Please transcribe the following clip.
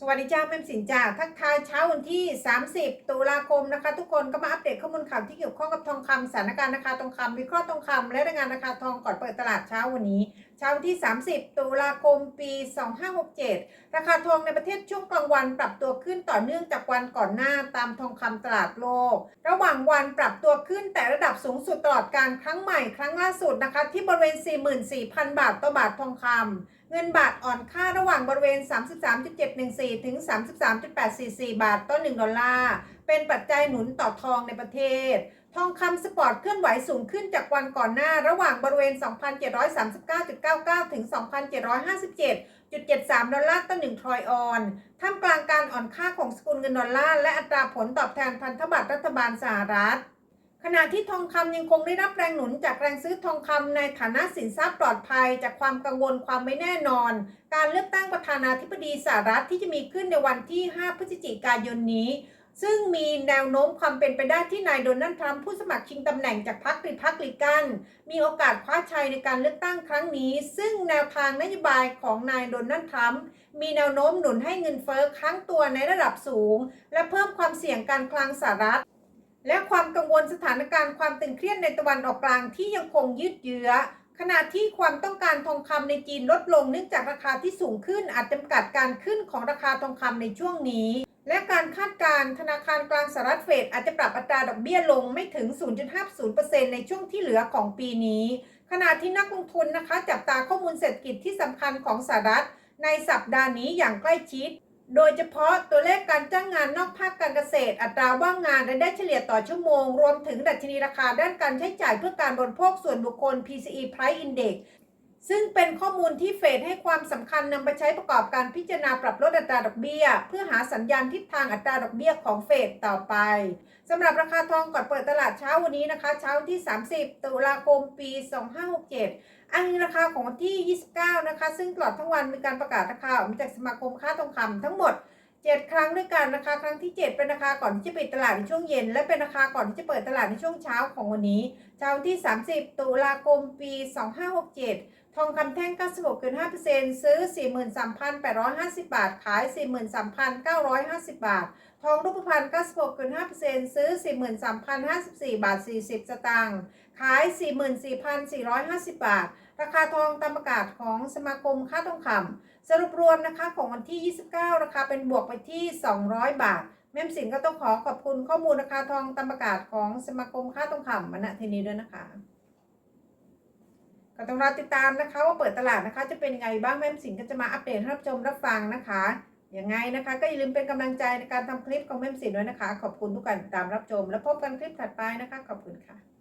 สวัสดีจ้าแม่มสินจ้าทักทายเช้าวันที่ 30 ตุลาคมนะคะ ทุกคนก็มาอัปเดตข้อมูลข่าวที่เกี่ยวข้องกับทองคำสถานการณ์ราคาทองคำวิเคราะห์ทองคำและรายงานราคาทองก่อนเปิดตลาดเช้าวันนี้ เช้าที่ 30 ตุลาคมปี 2567 ราคาทองในประเทศช่วงกลางวันปรับตัวขึ้นต่อเนื่องจากวันก่อนหน้าตามทองคำตลาดโลก ระหว่างวันปรับตัวขึ้นแต่ระดับสูงสุดตลอดการครั้งใหม่ครั้งล่าสุดนะคะ ที่บริเวณ 44,000 บาทต่อบาททองคำเงินบาทอ่อนค่าระหว่างบริเวณ 33.714 ถึง 33.844 บาทต่อ 1 ดอลลาร์ เป็นปัจจัยหนุนต่อทองในประเทศ ทองคำสปอร์ตเคลื่อนไหวสูงขึ้นจากวันก่อนหน้า ระหว่างบริเวณ 2,739.99 ถึง 2,757.73 ดอลลาร์ต่อ1ทรอยออนท่ามกลางการอ่อนค่าของสกุลเงินดอลลาร์และอัตราผลตอบแทนพันธบัตรรัฐบาลสหรัฐขณะที่ทองคำยังคงได้รับแรงหนุนจากแรงซื้อทองคำในฐานะสินทรัพย์ปลอดภัย จากความกังวลความไม่แน่นอน การเลือกตั้งประธานาธิบดีสหรัฐที่จะมีขึ้นในวันที่ 5 พฤศจิกายนนี้ ซึ่งมีแนวโน้มความเป็นไปได้ที่นายโดนัลด์ทรัมป์ผู้สมัครชิงตำแหน่งจากพรรครีพับลิกัน มีโอกาสคว้าชัยในการเลือกตั้งครั้งนี้ ซึ่งแนวทางนโยบายของนายโดนัลด์ทรัมป์มีแนวโน้มหนุนให้เงินเฟ้อค้างตัวในระดับสูง และเพิ่มความเสี่ยงการคลังสหรัฐ และความกังวลสถานการณ์ความตึงเครียดในตะวันออกกลางที่ยังคงยืดเยื้อขณะที่ความต้องการทองคำในจีนลดลงเนื่องจากราคาที่สูงขึ้นอาจจำกัดการขึ้นของราคาทองคำในช่วงนี้ และการคาดการณ์ธนาคารกลางสหรัฐเฟดอาจจะปรับอัตราดอกเบี้ยลงไม่ถึง 0.50%ในช่วงที่เหลือของปีนี้ ขณะที่นักลงทุนนะคะ จับตาข้อมูลเศรษฐกิจที่สำคัญของสหรัฐ ในสัปดาห์นี้อย่างใกล้ชิด โดยเฉพาะตัวเลขการจ้างงานนอกภาคการเกษตร อัตราว่างงานรายได้เฉลี่ยต่อชั่วโมง รวมถึงดัชนีราคาด้านการใช้จ่ายเพื่อการบริโภคส่วนบุคคล PCE Price Index ซึ่งเป็นข้อมูลที่เฟดให้ความสำคัญนำไปใช้ประกอบการพิจารณาปรับลดอัตราดอกเบี้ย เพื่อหาสัญญาณทิศทางอัตราดอกเบี้ยของเฟดต่อไปสำหรับราคาทองก่อนเปิดตลาดเช้าวันนี้นะคะ เช้าที่ 30 ตุลาคมปี 2567 อันนี้ราคาของวันที่ 29 นะคะ ซึ่งตลอดทั้งวันมีการประกาศราคาออกมาจากสมาคมค่าทองคำทั้งหมด 7 ครั้งด้วยกันราคาครั้งที่ 7 เป็นราคาก่อนที่จะปิดตลาดในช่วงเย็น และเป็นราคาก่อนที่จะเปิดตลาดในช่วงเช้าของวันนี้เช้าวันที่ 30 ตุลาคมปี 2567 ทองคำแท่ง 96.5%ซื้อ 43,850 บาท ขาย 43,950 บาท ทองรูปพรรณ96.5%ซื้อ 43,054 บาท 40 สตางค์ ขาย 44,450 บาท ราคาทองตามประกาศของสมาคมค้าทองคำสรุปรวมนะคะของวันที่ 29 ราคาเป็นบวกไปที่ 200 บาท แม่มสินก็ต้องขอขอบคุณข้อมูลราคาทองตามประกาศของสมาคมค้าทองคำมณทีนี้ด้วยนะคะก็ต้องรอติดตามนะคะว่าเปิดตลาดนะคะ จะเป็นยังไงบ้างแม่มสินก็จะมาอัปเดตรับชมรับฟังนะคะยังไงนะคะ ก็อย่าลืมเป็นกำลังใจในการทำคลิปของแม่มสินด้วยนะคะ ขอบคุณทุกการติดตามรับชม แล้วพบกันคลิปถัดไปนะคะ ขอบคุณค่ะ